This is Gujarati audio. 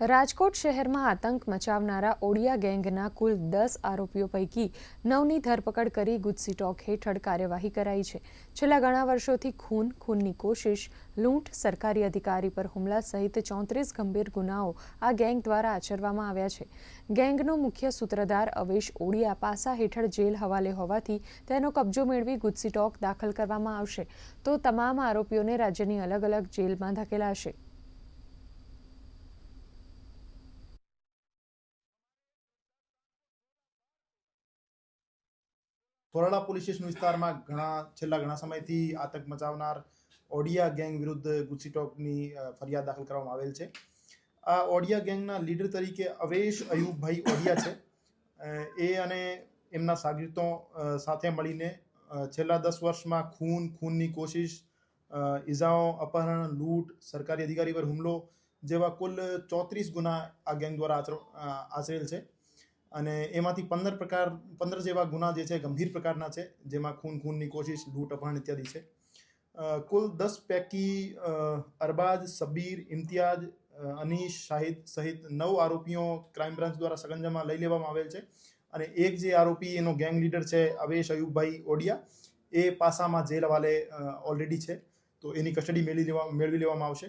રાજકોટ શહેરમાં આતંક મચાવનારા ઓડિયા ગેંગના કુલ દસ આરોપીઓ પૈકી નવની ધરપકડ કરી ગુજસી ટોક હેઠળ કાર્યવાહી કરાઈ છે. છેલ્લા ઘણા વર્ષોથી ખૂન, ખૂનની કોશિશ, લૂંટ, સરકારી અધિકારી પર હુમલા સહિત ચોત્રીસ ગંભીર ગુનાઓ આ ગેંગ દ્વારા આચરવામાં આવ્યા છે. ગેંગનો મુખ્ય સૂત્રધાર અવેશ ઓડિયા પાસા હેઠળ જેલ હવાલે હોવાથી તેનો કબજો મેળવી ગુજસી ટોક દાખલ કરવામાં આવશે. તો તમામ આરોપીઓને રાજ્યની અલગ અલગ જેલમાં ધકેલાશે. થોરાળા પોલીસ સ્ટેશન વિસ્તારમાં ઘણા, છેલ્લા ઘણા સમયથી આતંક મચાવનાર ઓડિયા ગેંગ વિરુદ્ધ ગુસ્સીટોકની ફરિયાદ દાખલ કરવામાં આવેલ છે. આ ઓડિયા ગેંગના લીડર તરીકે અવેશ અયુબભાઈ ઓડિયા છે. એ અને એમના સાગરીતો સાથે મળીને છેલ્લા દસ વર્ષમાં ખૂન, ખૂનની કોશિશ ઇજાઓ અપહરણ, લૂંટ, સરકારી અધિકારી પર હુમલો જેવા કુલ ચોત્રીસ ગુના આ ગેંગ દ્વારા આચર- આચરેલ છે. અને એમાંથી પંદર પ્રકાર, પંદર જેવા ગુના જે છે ગંભીર પ્રકારના છે, જેમાં ખૂન, ખૂનની કોશિશ, લૂંટ, અપહરણ ઇત્યાદિ છે. કુલ દસ પૈકી અરબાજ સબીર ઇમ્તિયાજ અનીશ, શાહિદ સહિત નવ આરોપીઓ ક્રાઇમ બ્રાન્ચ દ્વારા સગંજામાં લઈ લેવામાં આવેલ છે. અને એક જે આરોપી એનો ગેંગ લીડર છે અવેશ અયુબભાઈ ઓડિયા, એ પાસામાં જેલ હવાલે ઓલરેડી છે. તો એની કસ્ટડી મેળવી લેવા મેળવી લેવામાં આવશે.